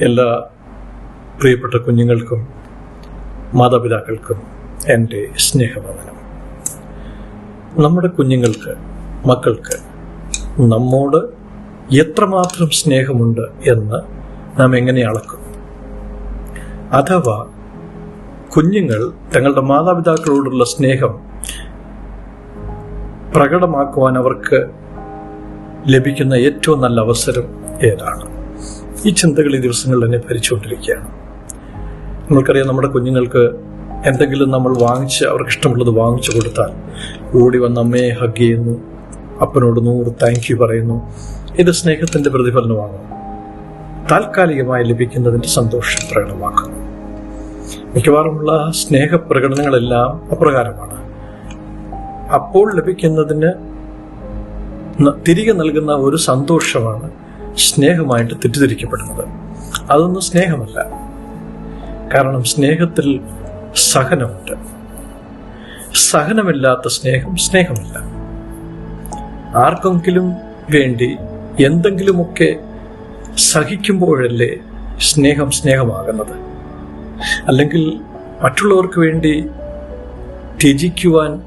എല്ലാ പ്രിയപ്പെട്ട കുഞ്ഞുങ്ങൾക്കും മാതാപിതാക്കൾക്കും എന്റെ സ്നേഹവന്ദനം. നമ്മുടെ കുഞ്ഞുങ്ങൾക്ക് മക്കൾക്ക് നമ്മോട് എത്രമാത്രം സ്നേഹമുണ്ട് എന്ന് നാം എങ്ങനെ അളക്കും? അഥവാ കുഞ്ഞുങ്ങൾ തങ്ങളുടെ മാതാപിതാക്കളോടുള്ള സ്നേഹം പ്രകടമാക്കുവാൻ അവർക്ക് ലഭിക്കുന്ന ഏറ്റവും നല്ല അവസരം ഏതാണ്? ഈ ചിന്തകൾ ഈ ദിവസങ്ങളിൽ തന്നെ ഭരിച്ചുകൊണ്ടിരിക്കുകയാണ്. നമ്മൾക്കറിയാം നമ്മുടെ കുഞ്ഞുങ്ങൾക്ക് എന്തെങ്കിലും നമ്മൾ വാങ്ങിച്ച് അവർക്ക് ഇഷ്ടമുള്ളത് വാങ്ങിച്ചു കൊടുത്താൽ ഓടി വന്ന് അമ്മയെ ഹഗ് ചെയ്യുന്നു. അപ്പനോട് നൂറ് താങ്ക് യു പറയുന്നു. ഇത് സ്നേഹത്തിന്റെ പ്രതിഫലനമാണ്. താൽക്കാലികമായി ലഭിക്കുന്നതിന്റെ സന്തോഷം പ്രകടമാക്കുന്നു. മിക്കവാറുമുള്ള സ്നേഹപ്രകടനങ്ങളെല്ലാം അപ്രകാരമാണ്. അപ്പോൾ ലഭിക്കുന്നതിന് തിരികെ നൽകുന്ന ഒരു സന്തോഷമാണ് സ്നേഹമായിട്ട് തെറ്റിദ്ധരിക്കപ്പെടുന്നത്. അതൊന്നും സ്നേഹമല്ല. കാരണം സ്നേഹത്തിൽ സഹനമുണ്ട്. സഹനമില്ലാത്ത സ്നേഹം സ്നേഹമല്ല. ആർക്കെങ്കിലും വേണ്ടി എന്തെങ്കിലുമൊക്കെ സഹിക്കുമ്പോഴല്ലേ സ്നേഹം സ്നേഹമാകുന്നത്? അല്ലെങ്കിൽ മറ്റുള്ളവർക്ക് വേണ്ടി ത്യജിക്കുവാൻ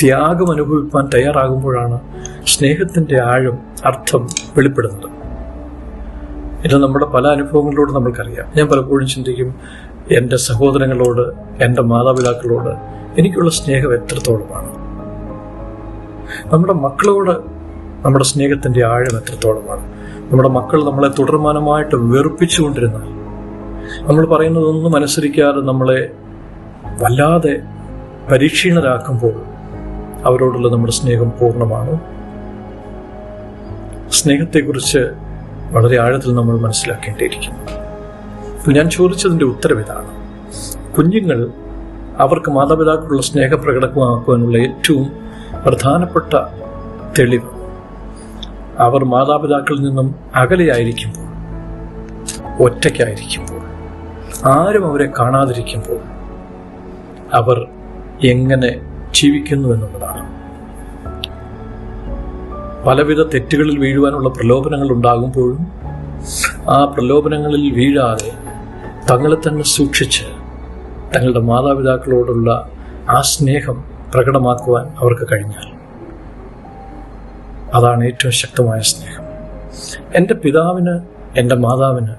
ത്യാഗം അനുഭവിക്കാൻ തയ്യാറാകുമ്പോഴാണ് സ്നേഹത്തിന്റെ ആഴം അർത്ഥം വെളിപ്പെടുന്നത്. ഇത് നമ്മുടെ പല അനുഭവങ്ങളിലൂടെ നമ്മൾക്കറിയാം. ഞാൻ പലപ്പോഴും ചിന്തിക്കും എന്റെ സഹോദരങ്ങളോട് എന്റെ മാതാപിതാക്കളോട് എനിക്കുള്ള സ്നേഹം എത്രത്തോളമാണ്? നമ്മുടെ മക്കളോട് നമ്മുടെ സ്നേഹത്തിന്റെ ആഴം എത്രത്തോളമാണ്? നമ്മുടെ മക്കൾ നമ്മളെ തുടർമാനമായിട്ട് വെറുപ്പിച്ചുകൊണ്ടിരുന്നാൽ നമ്മൾ പറയുന്നതൊന്നും അനുസരിക്കാതെ നമ്മളെ വല്ലാതെ പരീക്ഷീണരാക്കുമ്പോൾ അവരോടുള്ള നമ്മുടെ സ്നേഹം പൂർണമാണോ. സ്നേഹത്തെക്കുറിച്ച് വളരെ ആഴത്തിൽ നമ്മൾ മനസ്സിലാക്കേണ്ടിയിരിക്കുന്നു. അപ്പോൾ ഞാൻ ചോദിച്ചതിന്റെ ഉത്തരം ഇതാണ്. കുഞ്ഞുങ്ങൾ അവർക്ക് മാതാപിതാക്കളുള്ള സ്നേഹം പ്രകടമാക്കുവാനുള്ള ഏറ്റവും പ്രധാനപ്പെട്ട തെളിവ് അവർ മാതാപിതാക്കളിൽ നിന്നും അകലെയായിരിക്കുമ്പോൾ ഒറ്റയ്ക്കായിരിക്കുമ്പോൾ ആരും അവരെ കാണാതിരിക്കുമ്പോൾ അവർ എങ്ങനെ ജീവിക്കുന്നു എന്നുള്ളതാണ്. പലവിധ തെറ്റുകളിൽ വീഴുവാനുള്ള പ്രലോഭനങ്ങൾ ഉണ്ടാകുമ്പോഴും ആ പ്രലോഭനങ്ങളിൽ വീഴാതെ തങ്ങളെ തന്നെ സൂക്ഷിച്ച് തങ്ങളുടെ മാതാപിതാക്കളോടുള്ള ആ സ്നേഹം പ്രകടമാക്കുവാൻ അവർക്ക് കഴിഞ്ഞാൽ അതാണ് ഏറ്റവും ശക്തമായ സ്നേഹം. എന്റെ പിതാവിന് എന്റെ മാതാവിന്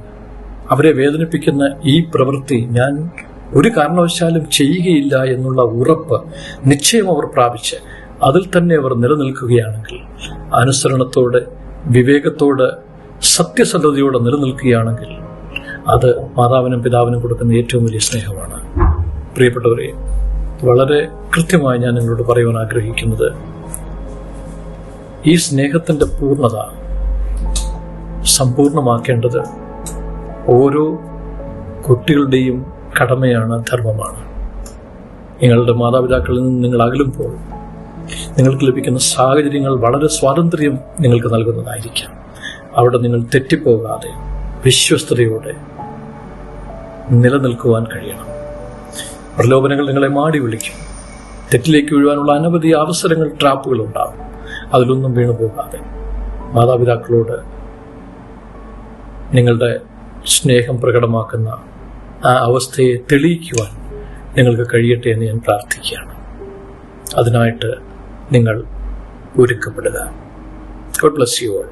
അവരെ വേദനിപ്പിക്കുന്ന ഈ പ്രവൃത്തി ഞാൻ ഒരു കാരണവശാലും ചെയ്യുകയില്ല എന്നുള്ള ഉറപ്പ് നിശ്ചയം അവർ പ്രാപിച്ച് അതിൽ തന്നെ അവർ നിലനിൽക്കുകയാണെങ്കിൽ അനുസരണത്തോടെ വിവേകത്തോടെ സത്യസന്ധതയോടെ നിലനിൽക്കുകയാണെങ്കിൽ അത് മാതാവിനും പിതാവിനും കൊടുക്കുന്ന ഏറ്റവും വലിയ സ്നേഹമാണ്. പ്രിയപ്പെട്ടവരെ വളരെ കൃത്യമായി ഞാൻ നിങ്ങളോട് പറയുവാൻ ആഗ്രഹിക്കുന്നത് ഈ സ്നേഹത്തിന്റെ പൂർണത സമ്പൂർണമാക്കേണ്ടത് ഓരോ കുട്ടികളുടെയും കടമയാണ് ധർമ്മമാണ്. നിങ്ങളുടെ മാതാപിതാക്കളിൽ നിന്ന് നിങ്ങൾ അകലുമ്പോൾ നിങ്ങൾക്ക് ലഭിക്കുന്ന സാഹചര്യങ്ങൾ വളരെ സ്വാതന്ത്ര്യം നിങ്ങൾക്ക് നൽകുന്നതായിരിക്കാം. അവിടെ നിങ്ങൾ തെറ്റിപ്പോകാതെ വിശ്വസ്തയോടെ നിലനിൽക്കുവാൻ കഴിയണം. പ്രലോഭനങ്ങൾ നിങ്ങളെ മാടി വിളിക്കും. തെറ്റിലേക്ക് വീഴുവാനുള്ള അനവധി അവസരങ്ങൾ ട്രാപ്പുകൾ ഉണ്ടാകും. അതിലൊന്നും വീണു പോകാതെ മാതാപിതാക്കളോട് നിങ്ങളുടെ സ്നേഹം പ്രകടമാക്കുന്ന ആ അവസ്ഥയെ തെളിയിക്കുവാൻ നിങ്ങൾക്ക് കഴിയട്ടെ എന്ന് ഞാൻ പ്രാർത്ഥിക്കുകയാണ്. അതിനായിട്ട് നിങ്ങൾ ഒരുക്കപ്പെടുക. God bless you all